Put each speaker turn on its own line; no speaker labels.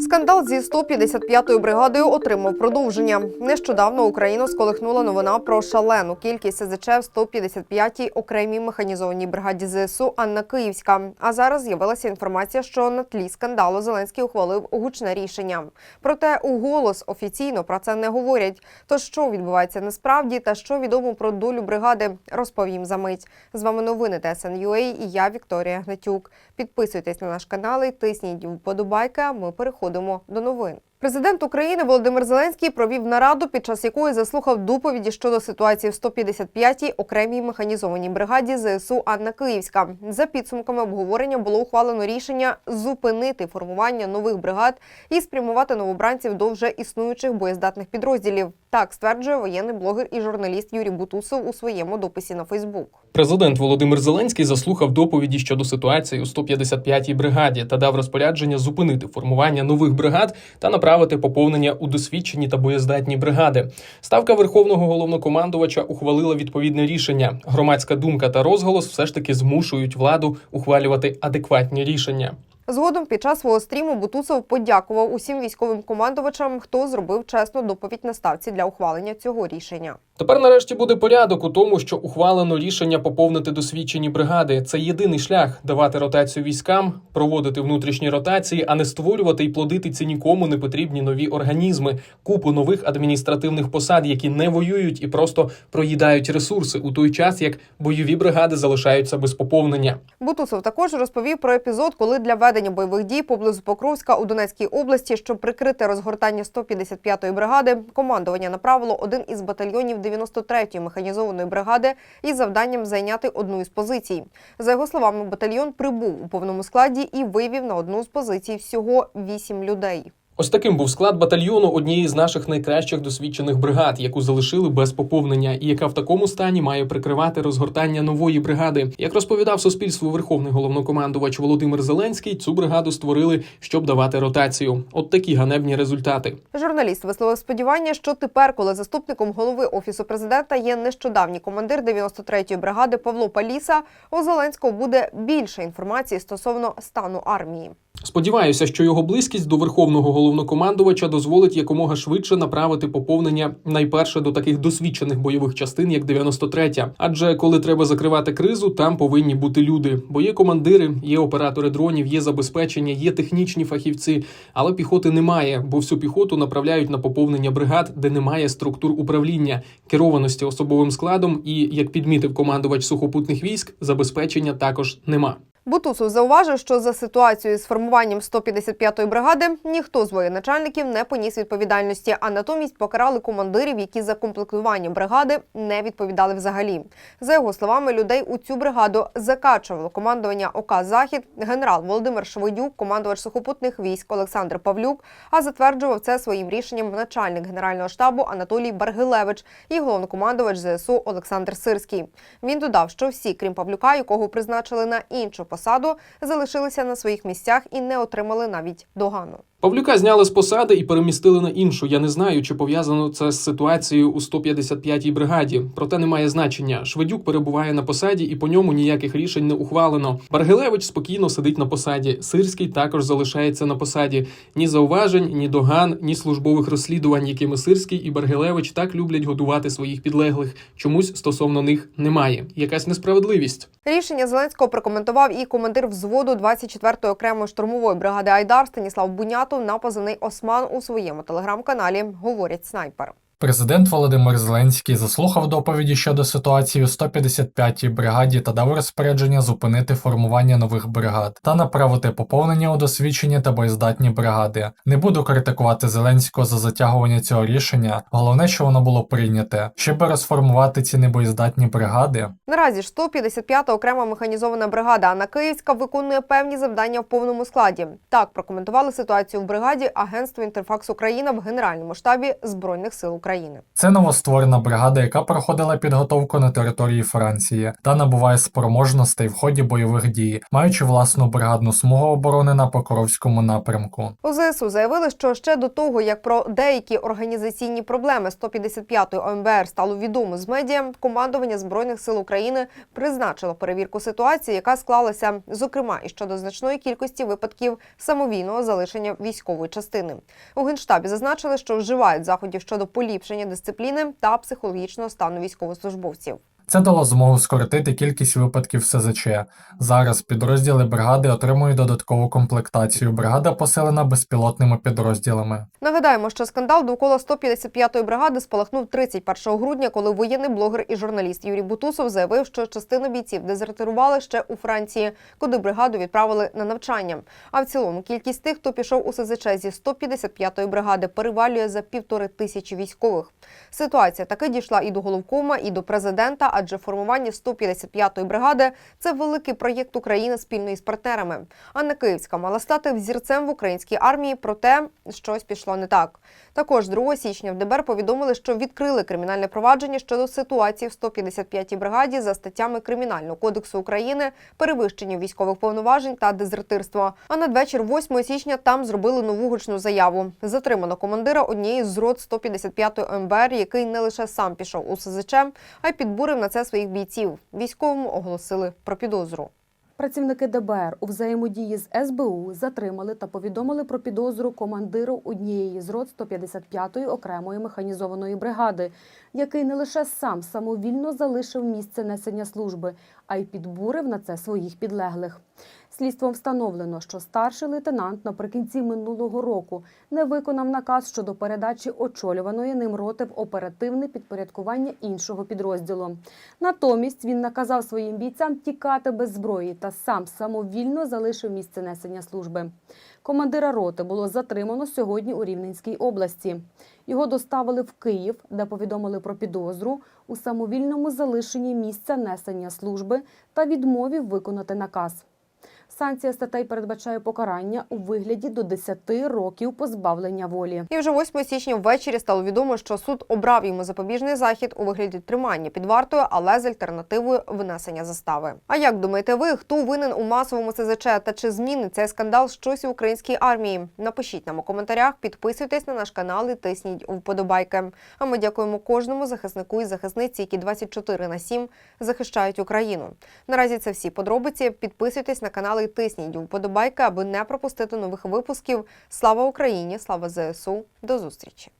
Скандал зі 155-ю бригадою отримав продовження. Нещодавно Україну сколихнула новина про шалену кількість СЗЧ в 155-й окремій механізованій бригаді ЗСУ Анна Київська. А зараз з'явилася інформація, що на тлі скандалу Зеленський ухвалив гучне рішення. Проте у голос офіційно про це не говорять. То що відбувається насправді та що відомо про долю бригади, розповім за мить. З вами новини ТСН.UA і я Вікторія Гнатюк. Підписуйтесь на наш канал і тисніть вподобайки. а Ми переходимо до новин. Президент України Володимир Зеленський провів нараду, під час якої заслухав доповіді щодо ситуації в 155-й окремій механізованій бригаді ЗСУ Анна Київська. За підсумками обговорення було ухвалено рішення зупинити формування нових бригад і спрямувати новобранців до вже існуючих боєздатних підрозділів. Так стверджує воєнний блогер і журналіст Юрій Бутусов у своєму дописі на Фейсбук.
Президент Володимир Зеленський заслухав доповіді щодо ситуації у 155-й бригаді та дав розпорядження зупинити формування нових бригад та направити поповнення у досвідчені та боєздатні бригади. Ставка верховного головнокомандувача ухвалила відповідне рішення. Громадська думка та розголос все ж таки змушують владу ухвалювати адекватні рішення.
Згодом під час свого стріму Бутусов подякував усім військовим командувачам, хто зробив чесну доповідь на ставці для ухвалення цього рішення.
Тепер нарешті буде порядок у тому, що ухвалено рішення поповнити досвідчені бригади. Це єдиний шлях давати ротацію військам, проводити внутрішні ротації, а не створювати і плодити ці нікому не потрібні нові організми, купу нових адміністративних посад, які не воюють і просто проїдають ресурси у той час, як бойові бригади залишаються без поповнення.
Бутусов також розповів про епізод, коли для ведення бойових дій поблизу Покровська у Донецькій області, щоб прикрити розгортання 155-ї бригади, командування направило один із батальйонів 93-ї механізованої бригади із завданням зайняти одну із позицій. За його словами, батальйон прибув у повному складі і вивів на одну з позицій всього вісім людей.
Ось таким був склад батальйону однієї з наших найкращих досвідчених бригад, яку залишили без поповнення, і яка в такому стані має прикривати розгортання нової бригади. Як розповідав суспільству верховний головнокомандувач Володимир Зеленський, цю бригаду створили, щоб давати ротацію. От такі ганебні результати.
Журналіст висловив сподівання, що тепер, коли заступником голови офісу президента є нещодавній командир 93-ї бригади Павло Паліса, у Зеленського буде більше інформації стосовно стану армії.
Сподіваюся, що його близькість до верховного головнокомандувача дозволить якомога швидше направити поповнення найперше до таких досвідчених бойових частин, як 93-я. Адже коли треба закривати кризу, там повинні бути люди. Бо є командири, є оператори дронів, є забезпечення, є технічні фахівці, але піхоти немає, бо всю піхоту направляють на поповнення бригад, де немає структур управління, керованості особовим складом. І як підмітив командувач сухопутних військ, забезпечення також нема.
Бутусов зауважив, що за ситуацією з формуванням 155-ї бригади ніхто з воєначальників не поніс відповідальності, а натомість покарали командирів, які за комплектування бригади не відповідали взагалі. За його словами, людей у цю бригаду закачувало командування ОК Захід, генерал Володимир Швидюк, командувач сухопутних військ Олександр Павлюк. А затверджував це своїм рішенням начальник генерального штабу Анатолій Баргилевич і головнокомандувач ЗСУ Олександр Сирський. Він додав, що всі, крім Павлюка, якого призначили на іншу посаду, залишилися на своїх місцях і не отримали навіть догану.
Павлюка зняли з посади і перемістили на іншу. Я не знаю, чи пов'язано це з ситуацією у 155-й бригаді. Проте немає значення. Шведюк перебуває на посаді, і по ньому ніяких рішень не ухвалено. Баргилевич спокійно сидить на посаді. Сирський також залишається на посаді. Ні зауважень, ні доган, ні службових розслідувань, якими Сирський і Баргилевич так люблять годувати своїх підлеглих. Чомусь стосовно них немає. Якась несправедливість.
Рішення Зеленського прокоментував і командир взводу 24-ї окремої штурмової бригади Айдар Станіслав Бунятов на позивний Осман у своєму телеграм-каналі. Говорять снайпер.
Президент Володимир Зеленський заслухав доповіді щодо ситуації у 155-й бригаді та дав розпорядження зупинити формування нових бригад та направити поповнення у досвідчені та боєздатні бригади. Не буду критикувати Зеленського за затягування цього рішення. Головне, що воно було прийняте, щоб розформувати ці небоєздатні бригади.
Наразі ж 155-та окрема механізована бригада Анна Київська виконує певні завдання в повному складі. Так прокоментували ситуацію в бригаді Агентство Інтерфакс Україна в Генеральному штабі Збройних сил України. України.
Це новостворена бригада, яка проходила підготовку на території Франції та набуває спроможностей в ході бойових дій, маючи власну бригадну смугу оборони на Покровському напрямку.
У ЗСУ заявили, що ще до того, як про деякі організаційні проблеми 155-ї ОМБР стало відомо з медіа, командування збройних сил України призначило перевірку ситуації, яка склалася, зокрема і щодо значної кількості випадків самовільного залишення військової частини. У генштабі зазначили, що вживають заходів щодо поліпшення дисципліни та психологічного стану військовослужбовців.
Це дало змогу скоротити кількість випадків СЗЧ. Зараз підрозділи бригади отримують додаткову комплектацію. Бригада поселена безпілотними підрозділами.
Нагадаємо, що скандал довкола 155-ї бригади спалахнув 31 грудня, коли воєнний блогер і журналіст Юрій Бутусов заявив, що частину бійців дезертирували ще у Франції, куди бригаду відправили на навчання. А в цілому кількість тих, хто пішов у СЗЧ зі 155-ї бригади, перевалює за півтори тисячі військових. Ситуація таки дійшла і до головкома, і до президента, адже формування 155-ї бригади це великий проєкт України спільно із партнерами. Анна Київська мала стати взірцем в українській армії, проте щось пішло не так. Також 2 січня в ДБР повідомили, що відкрили кримінальне провадження щодо ситуації в 155-й бригаді за статтями Кримінального кодексу України, перевищення військових повноважень та дезертирство. А надвечір 8 січня там зробили нову гучну заяву. Затримано командира однієї з рот 155-ї МБР, який не лише сам пішов у СЗЧ, а й підбурив на це своїх бійців. Військовому оголосили про підозру.
Працівники ДБР у взаємодії з СБУ затримали та повідомили про підозру командиру однієї з рот 155-ї окремої механізованої бригади, який не лише сам самовільно залишив місце несення служби, а й підбурив на це своїх підлеглих. Слідством встановлено, що старший лейтенант наприкінці минулого року не виконав наказ щодо передачі очолюваної ним роти в оперативне підпорядкування іншого підрозділу. Натомість він наказав своїм бійцям тікати без зброї та сам самовільно залишив місце несення служби. Командира роти було затримано сьогодні у Рівненській області. Його доставили в Київ, де повідомили про підозру у самовільному залишенні місця несення служби та відмові виконати наказ. Санкція статей передбачає покарання у вигляді до 10 років позбавлення волі.
І вже 8 січня ввечері стало відомо, що суд обрав йому запобіжний захід у вигляді тримання під вартою, але з альтернативою внесення застави. А як думаєте ви, хто винен у масовому СЗЧ та чи змінить цей скандал щось у українській армії? Напишіть нам у коментарях, підписуйтесь на наш канал і тисніть вподобайки. А ми дякуємо кожному захиснику і захисниці, які 24 на 7 захищають Україну. Наразі це всі подробиці. Підписуйтесь на канал і тисніть вподобайки, аби не пропустити нових випусків. Слава Україні! Слава ЗСУ! До зустрічі!